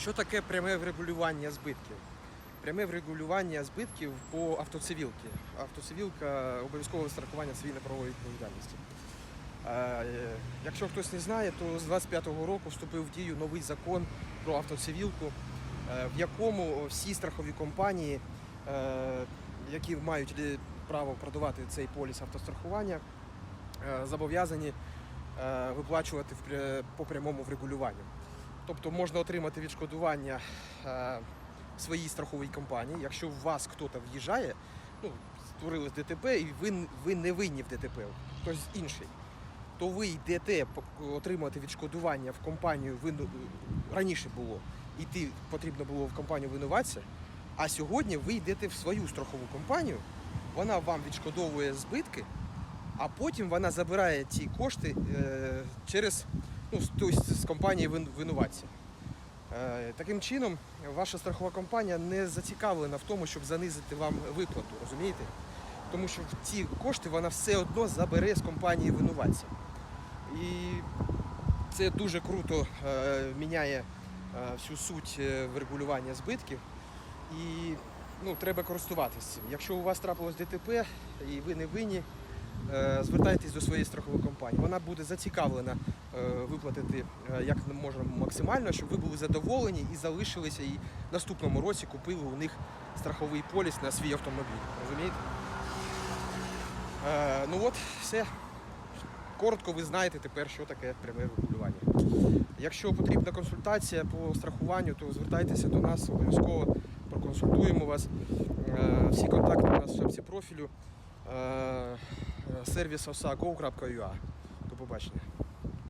Що таке пряме врегулювання збитків? Пряме врегулювання збитків по автоцивілці. Автоцивілка обов'язкове страхування цивільно-правової відповідальності. Е, Якщо хтось не знає, то з 25-го року вступив в дію новий закон про автоцивілку, е, в якому всі страхові компанії, е, які мають право продавати цей поліс автострахування, зобов'язані виплачувати по прямому врегулюванню. Тобто можна отримати відшкодування е, своїй страховій компанії, якщо в вас хтось в'їжджає, ну, створили ДТП і ви, ви не винні в ДТП, хтось інший, то ви йдете отримати відшкодування в компанію вину... раніше було, йти потрібно було в компанію винуватця, а сьогодні ви йдете в свою страхову компанію, вона вам відшкодовує збитки, а потім вона забирає ці кошти е, через ну, тобто з компанії вин- винуватця. Е, Таким чином, ваша страхова компанія не зацікавлена в тому, щоб занизити вам виплату, розумієте? Тому що ці кошти вона все одно забере з компанії винуватця. І це дуже круто е, міняє е, всю суть врегулювання збитків. І ну, треба користуватися цим. Якщо у вас трапилось ДТП і ви не винні, звертайтесь до своєї страхової компанії. Вона буде зацікавлена е, виплатити е, як можна максимально, щоб ви були задоволені і залишилися і в наступному році купили у них страховий поліс на свій автомобіль. Розумієте? Е, ну от, все. Коротко ви знаєте тепер, що таке пряме регулювання. Якщо потрібна консультація по страхуванню, то звертайтеся до нас, обов'язково проконсультуємо вас. Е, Всі контакти у нас в шапці профілю. Е, Сервіс osa.go.ua. До побачення.